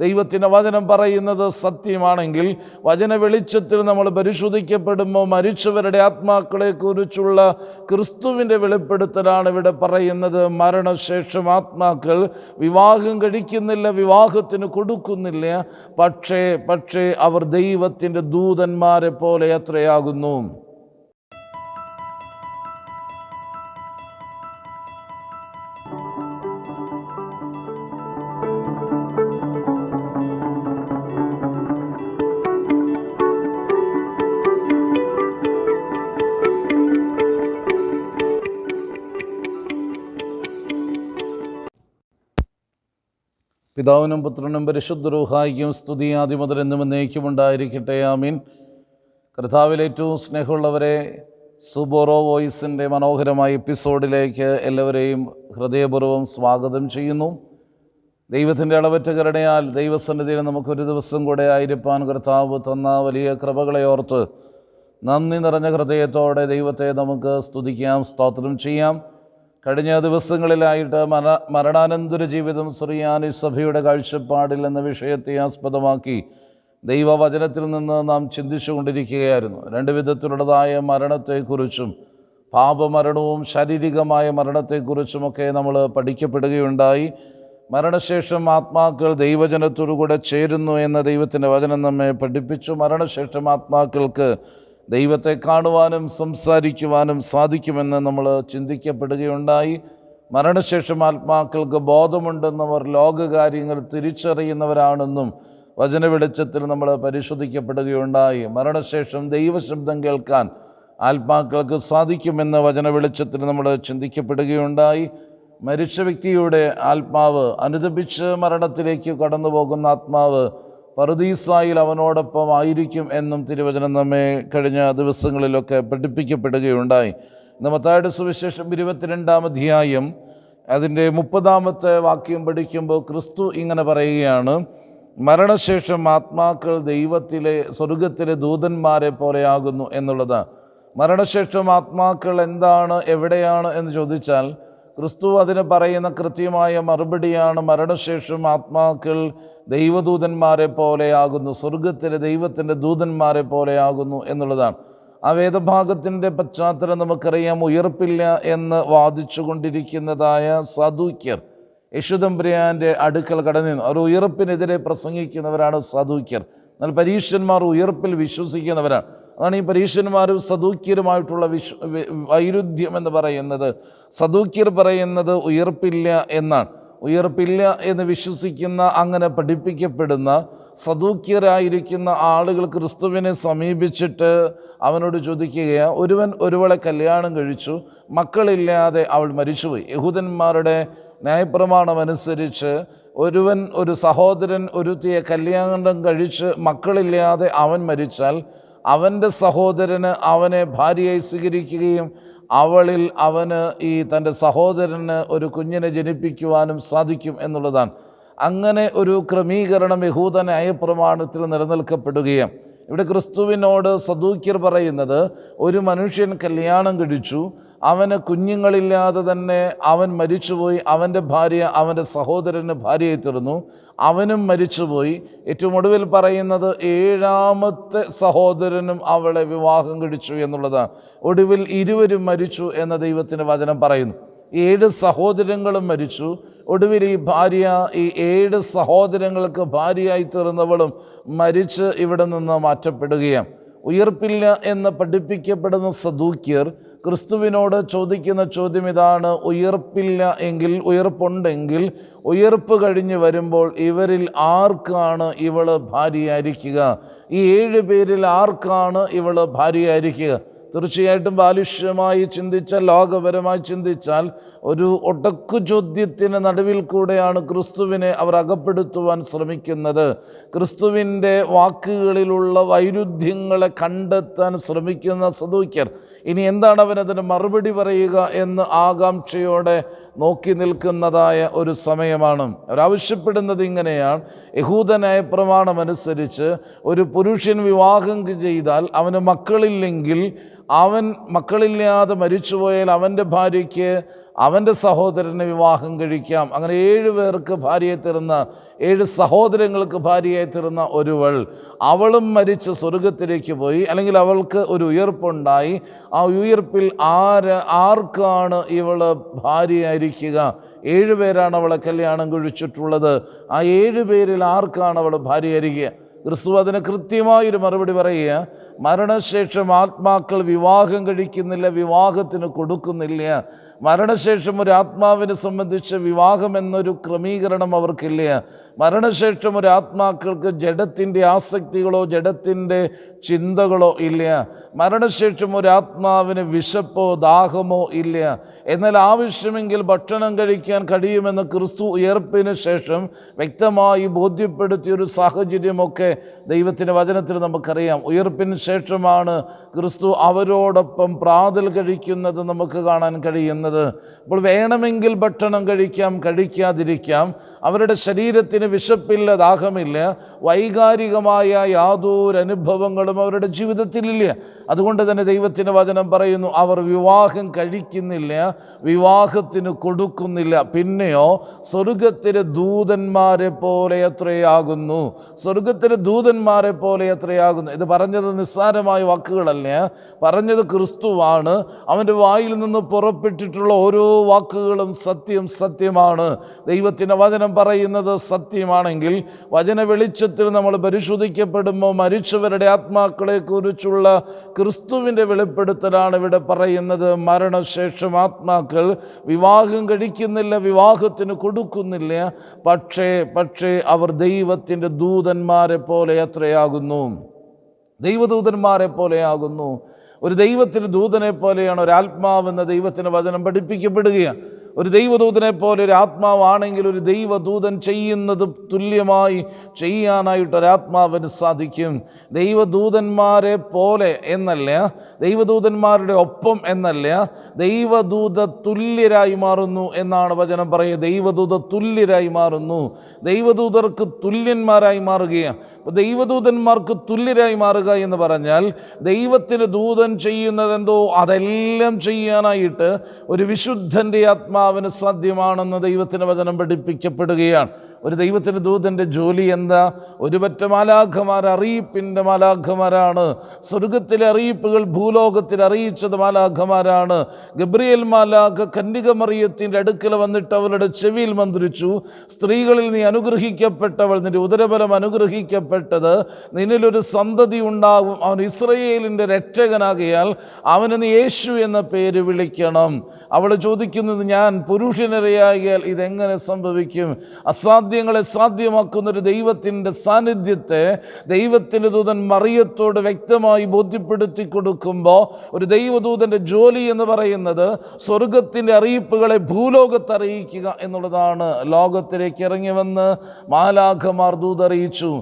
ദൈവത്തിന്റെ വചനം പറയുന്നത് സത്യമാണെങ്കിൽ വചന വെളിച്ചത്തിൽ നമ്മൾ പരിശോധിക്കപ്പെടുമ്പോൾ മരിച്ചവരുടെ ആത്മാക്കളെക്കുറിച്ചുള്ള ക്രിസ്തുവിന്റെ വെളിപ്പെടുത്തലാണ് ഇവിടെ പറയുന്നത്. മരണശേഷം ആത്മാക്കൾ വിവാഹം കഴിക്കുന്നില്ല വിവാഹത്തിന് കൊടുക്കുന്നില്ല. പക്ഷേ പക്ഷേ അവർ ദൈവത്തിന്റെ ദൂതന്മാരെ പോലെ എത്രയാകുന്നു പിതാവിനും പുത്രനും പരിശുദ്ധ സ്തുതി ആദ്യമുതൽ എന്നും എന്നേക്കും ഉണ്ടായിരിക്കട്ടെ ആമീൻ കർത്താവിലേറ്റവും സ്നേഹമുള്ളവരെ സുബോറോ വോയിസിന്റെ മനോഹരമായ എപ്പിസോഡിലേക്ക് എല്ലാവരെയും ഹൃദയപൂർവം സ്വാഗതം ചെയ്യുന്നു. ദൈവത്തിന്റെ അളവറ്റ കരുണയാൽ ദൈവസന്നിധിയിൽ നമുക്കൊരു ദിവസം കൂടെ ആയിരിക്കാൻ കർത്താവ് തന്ന വലിയ കൃപകളെ ഓർത്ത് നന്ദി നിറഞ്ഞ ഹൃദയത്തോടെ ദൈവത്തെ നമുക്ക് സ്തുതിക്കാം സ്തോത്രം ചെയ്യാം. കഴിഞ്ഞ ദിവസങ്ങളിലായിട്ട് മര മരണാനന്തര ജീവിതം സുറിയാനി സഭയുടെ കാഴ്ചപ്പാടിൽ എന്ന വിഷയത്തെ ആസ്പദമാക്കി ദൈവവചനത്തിൽ നിന്ന് നാം ചിന്തിച്ചു കൊണ്ടിരിക്കുകയായിരുന്നു രണ്ട് വിധത്തിലുള്ളതായ മരണത്തെക്കുറിച്ചും പാപമരണവും ശാരീരികമായ മരണത്തെക്കുറിച്ചുമൊക്കെ നമ്മൾ പഠിക്കപ്പെടുകയുണ്ടായി. മരണശേഷം ആത്മാക്കൾ ദൈവജനത്തോടു കൂടെ ചേരുന്നു എന്ന ദൈവത്തിന്റെ വചനം നമ്മെ പഠിപ്പിച്ചു. മരണശേഷം ആത്മാക്കൾക്ക് ദൈവത്തെ കാണുവാനും സംസാരിക്കുവാനും സാധിക്കുമെന്ന് നമ്മൾ ചിന്തിക്കപ്പെടുകയുണ്ടായി. മരണശേഷം ആത്മാക്കൾക്ക് ബോധമുണ്ടെന്നവർ ലോകകാര്യങ്ങൾ തിരിച്ചറിയുന്നവരാണെന്നും വചന വെളിച്ചത്തിൽ നമ്മൾ പരിശോധിക്കപ്പെടുകയുണ്ടായി. മരണശേഷം ദൈവശബ്ദം കേൾക്കാൻ ആത്മാക്കൾക്ക് സാധിക്കുമെന്ന് വചന വെളിച്ചത്തിൽ നമ്മൾ ചിന്തിക്കപ്പെടുകയുണ്ടായി. മരിച്ച വ്യക്തിയുടെ ആത്മാവ് അനുദപിച്ച് മരണത്തിലേക്ക് കടന്നു പോകുന്ന ആത്മാവ് പറുദീസായിൽ അവനോടൊപ്പം ആയിരിക്കും എന്നും തിരുവചനം നമ്മെ കഴിഞ്ഞ ദിവസങ്ങളിലൊക്കെ പഠിപ്പിക്കപ്പെടുകയുണ്ടായി. ഇന്ന് സുവിശേഷം ഇരുപത്തിരണ്ടാം അധ്യായം അതിന്റെ മുപ്പതാമത്തെ വാക്യം പഠിക്കുമ്പോൾ ക്രിസ്തു ഇങ്ങനെ പറയുകയാണ് മരണശേഷം ആത്മാക്കൾ ദൈവത്തിലെ സ്വർഗത്തിലെ ദൂതന്മാരെ പോലെയാകുന്നു എന്നുള്ളത് മരണശേഷം ആത്മാക്കൾ എന്താണ് എവിടെയാണ് എന്ന് ചോദിച്ചാൽ ക്രിസ്തു അതിന് പറയുന്ന കൃത്യമായ മറുപടിയാണ് മരണശേഷം ആത്മാക്കൾ ദൈവദൂതന്മാരെ പോലെയാകുന്നു സ്വർഗത്തിലെ ദൈവത്തിന്റെ ദൂതന്മാരെ പോലെയാകുന്നു എന്നുള്ളതാണ്. ആ വേദഭാഗത്തിന്റെ പശ്ചാത്തലം നമുക്കറിയാം ഉയർപ്പില്ല എന്ന് വാദിച്ചു കൊണ്ടിരിക്കുന്നതായ സദൂക്യർ യശുദംബ്രിയാന്റെ അടുക്കൽ കടന്നിരുന്നു. അവർ ഉയർപ്പിനെതിരെ പ്രസംഗിക്കുന്നവരാണ് സദൂക്യർ എന്നാൽ പരീക്ഷന്മാർ ഉയർപ്പിൽ വിശ്വസിക്കുന്നവരാണ്. അതാണ് ഈ പരീക്ഷന്മാരും സദൂക്യരുമായിട്ടുള്ള വിശ്വ വൈരുദ്ധ്യം എന്ന് പറയുന്നത്. സദൂക്യർ പറയുന്നത് ഉയർപ്പില്ല എന്നാണ്. ഉയർപ്പില്ല എന്ന് വിശ്വസിക്കുന്ന അങ്ങനെ പഠിപ്പിക്കപ്പെടുന്ന സദൂക്യരായിരിക്കുന്ന ആളുകൾ ക്രിസ്തുവിനെ സമീപിച്ചിട്ട് അവനോട് ചോദിക്കുകയാണ് ഒരുവൻ ഒരുവളെ കല്യാണം കഴിച്ചു മക്കളില്ലാതെ അവൾ മരിച്ചുപോയി. യഹൂദന്മാരുടെ ന്യായപ്രമാണം അനുസരിച്ച് ഒരുവൻ ഒരു സഹോദരൻ ഒരുത്തിയെ കല്യാണം കഴിച്ച് മക്കളില്ലാതെ അവൻ മരിച്ചാൽ അവന്റെ സഹോദരന് അവനെ ഭാര്യയായി സ്വീകരിക്കുകയും അവളിൽ അവന് ഈ തന്റെ സഹോദരന് ഒരു കുഞ്ഞിനെ ജനിപ്പിക്കുവാനും സാധിക്കും എന്നുള്ളതാണ്. അങ്ങനെ ഒരു ക്രമീകരണം യഹൂദ ന്യായപ്രമാണത്തിൽ നിലനിൽക്കപ്പെടുകയും ഇവിടെ ക്രിസ്തുവിനോട് സദൂക്യർ പറയുന്നത് ഒരു മനുഷ്യൻ കല്യാണം കഴിച്ചു അവന് കുഞ്ഞുങ്ങളില്ലാതെ തന്നെ അവൻ മരിച്ചുപോയി അവന്റെ ഭാര്യ അവന്റെ സഹോദരന് ഭാര്യയെ തീർന്നു. അവനും മരിച്ചുപോയി. ഏറ്റവും ഒടുവിൽ പറയുന്നത് ഏഴാമത്തെ സഹോദരനും അവളെ വിവാഹം കഴിച്ചു എന്നുള്ളതാണ്. ഒടുവിൽ ഇരുവരും മരിച്ചു എന്ന ദൈവത്തിന്റെ വചനം പറയുന്നു. ഏഴ് സഹോദരങ്ങളും മരിച്ചു. ഒടുവിൽ ഈ ഭാര്യ ഈ ഏഴ് സഹോദരങ്ങൾക്ക് ഭാര്യയായി തീർന്നവളും മരിച്ച് ഇവിടെ നിന്ന് മാറ്റപ്പെടുകയാണ്. ഉയർപ്പില്ല എന്ന് പഠിപ്പിക്കപ്പെടുന്ന സദൂക്യർ ക്രിസ്തുവിനോട് ചോദിക്കുന്ന ചോദ്യം ഇതാണ് ഉയർപ്പില്ല എങ്കിൽ ഉയർപ്പുണ്ടെങ്കിൽ ഉയർപ്പ് കഴിഞ്ഞ് വരുമ്പോൾ ഇവരിൽ ആർക്കാണ് ഇവൾ ഭാര്യയായിരിക്കുക? ഈ ഏഴ് പേരിൽ ആർക്കാണ് ഇവൾ ഭാര്യയായിരിക്കുക? തീർച്ചയായിട്ടും ബാലുഷ്യമായി ചിന്തിച്ചാൽ ലോകപരമായി ചിന്തിച്ചാൽ ഒരു ഒടക്കു ചോദ്യത്തിന് നടുവിൽ കൂടെയാണ് ക്രിസ്തുവിനെ അവർ അകപ്പെടുത്തുവാൻ ശ്രമിക്കുന്നത്. ക്രിസ്തുവിന്റെ വാക്കുകളിലുള്ള വൈരുദ്ധ്യങ്ങളെ കണ്ടെത്താൻ ശ്രമിക്കുന്ന സദൂക്യർ. ഇനി എന്താണ് അവനതിന് മറുപടി പറയുക എന്ന് ആകാംക്ഷയോടെ നോക്കി നിൽക്കുന്നതായ ഒരു സമയമാണ്. അവരാവശ്യപ്പെടുന്നത് ഇങ്ങനെയാണ്. യഹൂദനായ പ്രമാണമനുസരിച്ച് ഒരു പുരുഷൻ വിവാഹം ചെയ്താൽ അവന് മക്കളില്ലെങ്കിൽ അവൻ മക്കളില്ലാതെ മരിച്ചുപോയാൽ അവന്റെ ഭാര്യയ്ക്ക് അവന്റെ സഹോദരനെ വിവാഹം കഴിക്കാം. അങ്ങനെ ഏഴ് പേർക്ക് ഭാര്യയെ തരുന്ന ഏഴ് സഹോദരങ്ങൾക്ക് ഭാര്യയെ തരുന്ന ഒരുവൾ അവളും മരിച്ച് സ്വർഗത്തിലേക്ക് പോയി. അല്ലെങ്കിൽ അവൾക്ക് ഒരു ഉയർപ്പുണ്ടായി. ആ ഉയർപ്പിൽ ആര് ആർക്കാണ് ഇവൾ ഭാര്യയായിരിക്കുക? ഏഴ് പേരാണ് അവളെ കല്യാണം കഴിച്ചിട്ടുള്ളത്. ആ ഏഴ് പേരിൽ ആർക്കാണ് അവൾ ഭാര്യയായിരിക്കുക? ക്രിസ്തു അതിന് കൃത്യമായൊരു മറുപടി പറയുക മരണശേഷം ആത്മാക്കൾ വിവാഹം കഴിക്കുന്നില്ല വിവാഹത്തിന് കൊടുക്കുന്നില്ല. മരണശേഷം ഒരു ആത്മാവിനെ സംബന്ധിച്ച് വിവാഹം എന്നൊരു ക്രമീകരണം അവർക്കില്ല? മരണശേഷം ഒരു ആത്മാക്കൾക്ക് ജഡത്തിന്റെ ആസക്തികളോ ജഡത്തിന്റെ ചിന്തകളോ ഇല്ല. മരണശേഷം ഒരു ആത്മാവിന് വിശപ്പോ ദാഹമോ ഇല്ല. എന്നാൽ ആവശ്യമെങ്കിൽ ഭക്ഷണം കഴിക്കാൻ കഴിയുമെന്ന് ക്രിസ്തു ഉയർപ്പിന് ശേഷം വ്യക്തമായി ബോധ്യപ്പെടുത്തിയൊരു സാഹചര്യമൊക്കെ ദൈവത്തിന്റെ വചനത്തിൽ നമുക്കറിയാം. ഉയർപ്പിന് ശേഷമാണ് ക്രിസ്തു അവരോടൊപ്പം പ്രാതൽ കഴിക്കുന്നത് നമുക്ക് കാണാൻ കഴിയുന്നത്. അപ്പോൾ വേണമെങ്കിൽ ഭക്ഷണം കഴിക്കാം കഴിക്കാതിരിക്കാം. അവരുടെ ശരീരത്തിന് വിശപ്പില്ല ദാഹമില്ല. വൈകാരികമായ യാതൊരു അനുഭവങ്ങളും അവരുടെ ജീവിതത്തിലില്ല. അതുകൊണ്ട് തന്നെ ദൈവത്തിന്റെ വചനം പറയുന്നു അവർ വിവാഹം കഴിക്കുന്നില്ല വിവാഹത്തിന് കൊടുക്കുന്നില്ല. പിന്നെയോ സ്വർഗത്തിലെ ദൂതന്മാരെ പോലെ എത്രയാകുന്നു? സ്വർഗത്തിലെ ദൂതന്മാരെ പോലെ എത്രയാകുന്നു? ഇത് പറഞ്ഞത് നിസ്സാരമായ വാക്കുകളല്ല? പറഞ്ഞത് ക്രിസ്തുവാണ്. അവന്റെ വായിൽ നിന്ന് പുറപ്പെട്ടിട്ടുള്ള ഓരോ വാക്കുകളും സത്യം സത്യമാണ്. ദൈവത്തിന്റെ വചനം പറയുന്നത് സത്യമാണെങ്കിൽ വചന വെളിച്ചത്തിൽ നമ്മൾ പരിശോധിക്കപ്പെടുമ്പോൾ മരിച്ചവരുടെ ആത്മാക്കളെക്കുറിച്ചുള്ള ക്രിസ്തുവിന്റെ വെളിപ്പെടുത്തലാണ് ഇവിടെ പറയുന്നത്. മരണശേഷം ആത്മാക്കൾ വിവാഹം കഴിക്കുന്നില്ല വിവാഹത്തിന് കൊടുക്കുന്നില്ല. പക്ഷേ പക്ഷേ അവർ ദൈവത്തിന്റെ ദൂതന്മാരെ പോലെ എത്രയാകുന്നു ദൈവദൂതന്മാരെ പോലെയാകുന്നു. ഒരു ദൈവത്തിന് ദൂതനെ പോലെയാണ് ഒരു ആത്മാവെന്ന ദൈവത്തിന് വചനം പഠിപ്പിക്കപ്പെടുകയാണ്. ഒരു ദൈവദൂതനെ പോലെ ഒരു ആത്മാവാണെങ്കിൽ ഒരു ദൈവദൂതൻ ചെയ്യുന്നത് തുല്യമായി ചെയ്യാനായിട്ട് ഒരാത്മാവിന് സാധിക്കും. ദൈവദൂതന്മാരെ പോലെ എന്നല്ല ദൈവദൂതന്മാരുടെ ഒപ്പം എന്നല്ല ദൈവദൂത തുല്യരായി മാറുന്നു എന്നാണ് വചനം പറയുക. ദൈവദൂത തുല്യരായി മാറുന്നു. ദൈവദൂതർക്ക് തുല്യന്മാരായി മാറുകയാണ്. അപ്പോൾ ദൈവദൂതന്മാർക്ക് തുല്യരായി മാറുക എന്ന് പറഞ്ഞാൽ ദൈവത്തിന് ദൂതൻ ചെയ്യുന്നതെന്തോ അതെല്ലാം ചെയ്യാനായിട്ട് ഒരു വിശുദ്ധന്റെ ആത്മാവിന് സാധ്യമാണെന്ന് ദൈവത്തിന് വചനം പഠിപ്പിക്കപ്പെടുകയാണ്. ഒരു ദൈവത്തിന്റെ ദൂതന്റെ ജോലി എന്താ? ഒരുപറ്റ മാലാഖമാർ അറിയിപ്പിന്റെ മാലാഖമാരാണ്. സ്വർഗത്തിലെ അറിയിപ്പുകൾ ഭൂലോകത്തിൽ അറിയിച്ചത് മാലാഖമാരാണ്. ഗബ്രിയേൽ മാലാഖ കന്യകമറിയത്തിന്റെ അടുക്കൽ വന്നിട്ട് അവളുടെ ചെവിയിൽ മന്ത്രിച്ചു സ്ത്രീകളിൽ നീ അനുഗ്രഹിക്കപ്പെട്ടവൾ നിന്റെ ഉദരബലം അനുഗ്രഹിക്കപ്പെട്ടത് നിന്നിലൊരു സന്തതി ഉണ്ടാകും അവൻ ഇസ്രയേലിന്റെ രക്ഷകനാകിയാൽ അവന് നീ യേശു എന്ന പേര് വിളിക്കണം. അവൾ ചോദിക്കുന്നത് ഞാൻ പുരുഷനിരയാകിയാൽ ഇതെങ്ങനെ സംഭവിക്കും? അസാധ്യങ്ങളെ സാധ്യമാക്കുന്ന ഒരു ദൈവത്തിന്റെ സാന്നിധ്യത്തെ ദൈവത്തിന്റെ ദൂതൻ മറിയത്തോട് വ്യക്തമായി ബോധ്യപ്പെടുത്തി കൊടുക്കുമ്പോൾ ഒരു ദൈവദൂതന്റെ ജോലി എന്ന് പറയുന്നത് സ്വർഗത്തിന്റെ അറിയിപ്പുകളെ ഭൂലോകത്ത് അറിയിക്കുക എന്നുള്ളതാണ്. ലോകത്തിലേക്ക് ഇറങ്ങി വന്ന് മാലാഖമാർ ദൂതറിയിച്ചു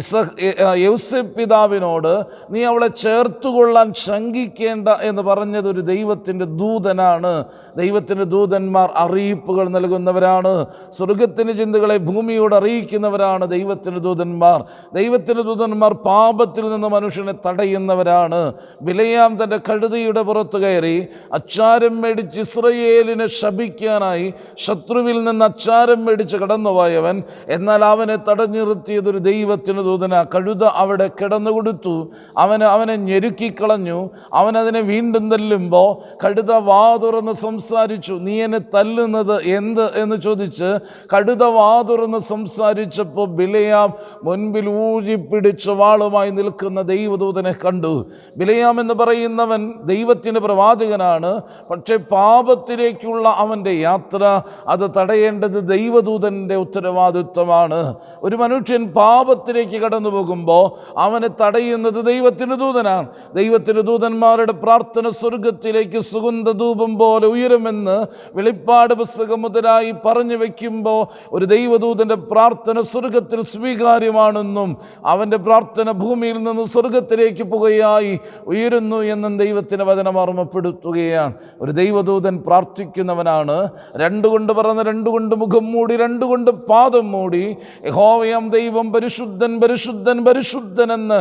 ഇസ പിതാവിനോട് നീ അവളെ ചേർത്തുകൊള്ളാൻ ശങ്കിക്കേണ്ട എന്ന് പറഞ്ഞത് ഒരു ദൈവത്തിന്റെ ദൂതനാണ്. ദൈവത്തിന്റെ ദൂതന്മാർ അറിയിപ്പുകൾ നൽകുന്നവരാണ്. സ്വർഗത്തിന്റെ ചിന്തകളെ ഭൂമിയോട് അറിയിക്കുന്നവരാണ് ദൈവത്തിന്റെ ദൂതന്മാർ. ദൈവത്തിന്റെ ദൂതന്മാർ പാപത്തിൽ നിന്ന് മനുഷ്യനെ തടയുന്നവരാണ്. ബിലയാം തന്റെ കഴുതയുടെ പുറത്ത് കയറി അച്ചാരം മേടിച്ച് ഇസ്രയേലിനെ ശപിക്കാനായി ശത്രുവിൽ നിന്ന് അച്ചാരം മേടിച്ച് കടന്നുപോയവൻ എന്നാൽ അവനെ തടഞ്ഞു നിർത്തിയത് ഒരു ദൈവത്തിന് ദൂതന. കഴുത അവിടെ കിടന്നു കൊടുത്തു അവന് അവനെ ഞെരുക്കിക്കളഞ്ഞു. അവനതിനെ വീണ്ടും തല്ലുമ്പോൾ കഴുത വാ തുറന്ന് സംസാരിച്ചു നീ എന്നെ തല്ലുന്നത് എന്ത്? എന്ന് ചോദിച്ച് കഴുത വാ തുറന്ന് സംസാരിച്ചപ്പോൾ ബിലയാം മുൻപിൽ ഊഴിപ്പിടിച്ച് വാളുമായി നിൽക്കുന്ന ദൈവദൂതനെ കണ്ടു. ബിലയാം എന്ന് പറയുന്നവൻ ദൈവത്തിന്റെ പ്രവാചകനാണ്. പക്ഷേ പാപത്തിലേക്കുള്ള അവന്റെ യാത്ര അത് തടയേണ്ടത് ദൈവദൂതന്റെ ഉത്തരവാദിത്വമാണ്. ഒരു മനുഷ്യൻ പാപത്തിലേക്ക് കടന്നു പോകുമ്പോൾ അവനെ തടയുന്നത് ദൈവത്തിന്റെ ദൂതനാണ്. ദൈവത്തിന്റെ ദൂതന്മാരുടെ പ്രാർത്ഥന സ്വർഗത്തിലേക്ക് സുഗന്ധ ധൂപം പോലെ ഉയരുമെന്ന് വെളിപ്പാട് പുസ്തകം മുതലായി പറഞ്ഞു വയ്ക്കുമ്പോൾ ഒരു ദൈവദൂതൻ ദൈവദൂതന്റെ പ്രാർത്ഥന സ്വർഗത്തിൽ സ്വീകാര്യമാണെന്നും അവന്റെ പ്രാർത്ഥന ഭൂമിയിൽ നിന്ന് സ്വർഗത്തിലേക്ക് പുകയായി ഉയരുന്നു എന്നും ദൈവത്തിന് വചനം ഓർമ്മപ്പെടുത്തുകയാണ്. ഒരു ദൈവദൂതൻ പ്രാർത്ഥിക്കുന്നവനാണ്. രണ്ടുകൊണ്ട് പറഞ്ഞ രണ്ടുകൊണ്ട് മുഖം മൂടി രണ്ടുകൊണ്ട് പാദം മൂടി യഹോവയം ദൈവം പരിശുദ്ധൻ പരിശുദ്ധൻ പരിശുദ്ധൻ എന്ന്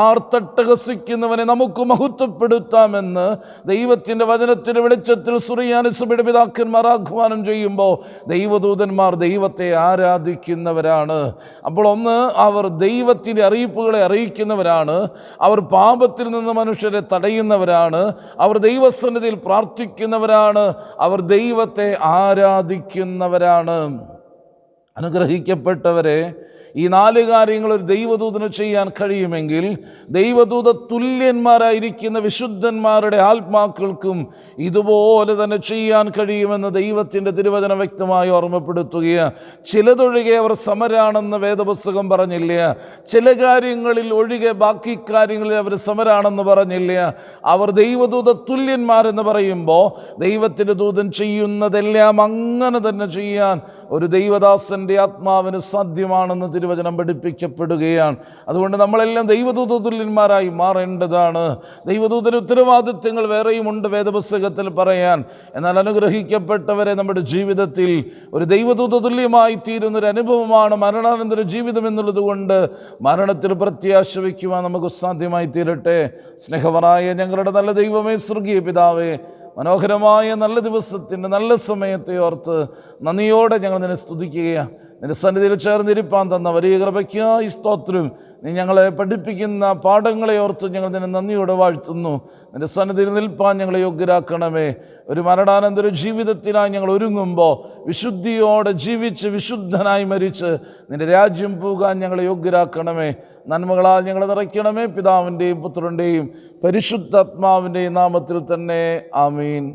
ആർത്തട്ടഹസിക്കുന്നവനെ നമുക്ക് മഹത്വപ്പെടുത്താമെന്ന് ദൈവത്തിന്റെ വചനത്തിന്റെ വെളിച്ചത്തിൽ സുറിയാനിസഭയുടെ പിതാക്കന്മാർ ആഹ്വാനം ചെയ്യുമ്പോൾ ദൈവദൂതന്മാർ ദൈവത്തെ ആരാധിക്കുന്നവരാണ്. അപ്പോൾ ഒന്ന് അവർ ദൈവത്തിന്റെ അറിയിപ്പുകളെ അറിയിക്കുന്നവരാണ്. അവർ പാപത്തിൽ നിന്ന് മനുഷ്യരെ തടയുന്നവരാണ്. അവർ ദൈവസന്നിധിയിൽ പ്രാർത്ഥിക്കുന്നവരാണ്. അവർ ദൈവത്തെ ആരാധിക്കുന്നവരാണ്. അനുഗ്രഹിക്കപ്പെട്ടവരെ ഈ നാല് കാര്യങ്ങൾ ഒരു ദൈവദൂതന് ചെയ്യാൻ കഴിയുമെങ്കിൽ ദൈവദൂത തുല്യന്മാരായിരിക്കുന്ന വിശുദ്ധന്മാരുടെ ആത്മാക്കൾക്കും ഇതുപോലെ തന്നെ ചെയ്യാൻ കഴിയുമെന്ന് ദൈവത്തിന്റെ തിരുവചനം വ്യക്തമായി ഓർമ്മപ്പെടുത്തുകയാണ്. ചിലതൊഴികെ അവർ സമരാണെന്ന് വേദപുസ്തകം പറഞ്ഞില്ല? ചില കാര്യങ്ങളിൽ ഒഴികെ ബാക്കി കാര്യങ്ങളിൽ അവർ സമരാണെന്ന് പറഞ്ഞില്ല? അവർ ദൈവദൂത തുല്യന്മാരെന്ന് പറയുമ്പോൾ ദൈവത്തിന്റെ ദൂതൻ ചെയ്യുന്നതെല്ലാം അങ്ങനെ തന്നെ ചെയ്യാൻ ഒരു ദൈവദാസന്റെ ആത്മാവിന് സാധ്യമാണെന്ന് തിരുവചനം പഠിപ്പിക്കപ്പെടുകയാണ്. അതുകൊണ്ട് നമ്മളെല്ലാം ദൈവദൂതതുല്യന്മാരായി മാറേണ്ടതാണ്. ദൈവദൂതന് ഉത്തരവാദിത്വങ്ങൾ വേറെയുമുണ്ട് വേദപുസ്തകത്തിൽ പറയാൻ. എന്നാൽ അനുഗ്രഹിക്കപ്പെട്ടവരെ നമ്മുടെ ജീവിതത്തിൽ ഒരു ദൈവദൂതതുല്യമായി തീരുന്നൊരു അനുഭവമാണ് മരണാനന്തര ജീവിതം എന്നുള്ളത് കൊണ്ട് മരണത്തിൽ പ്രത്യാശ വയ്ക്കുവാൻ നമുക്ക് സാധ്യമായി തീരട്ടെ സ്നേഹവനായ ഞങ്ങളുടെ നല്ല ദൈവമേ സ്വർഗീയ പിതാവേ മനോഹരമായ നല്ല ദിവസത്തിന്റെ നല്ല സമയത്തെ ഓർത്ത് നന്ദിയോടെ ഞങ്ങൾ നിന്നെ സ്തുതിക്കുകയാണ് നിന്റെ സന്നിധിയിൽ ചേർന്നിരിപ്പാൻ തന്ന വലിയ കൃപയ്ക്കായി സ്തോത്രം. നീ ഞങ്ങളെ പഠിപ്പിക്കുന്ന പാഠങ്ങളെ ഓർത്ത് ഞങ്ങൾ നിന്നെ നന്ദിയോടെ വാഴ്ത്തുന്നു. നിന്റെ സന്നിധിയിൽ നിൽപ്പാൻ ഞങ്ങളെ യോഗ്യരാക്കണമേ. ഒരു മരണാനന്തര ജീവിതത്തിനായി ഞങ്ങൾ ഒരുങ്ങുമ്പോൾ വിശുദ്ധിയോടെ ജീവിച്ച് വിശുദ്ധനായി മരിച്ച് നിന്റെ രാജ്യം പോകാൻ ഞങ്ങളെ യോഗ്യരാക്കണമേ. നന്മകളാൽ ഞങ്ങളെ നിറയ്ക്കണമേ. പിതാവിന്റെയും പുത്രന്റെയും പരിശുദ്ധാത്മാവിന്റെയും നാമത്തിൽ തന്നെ. ആമീൻ.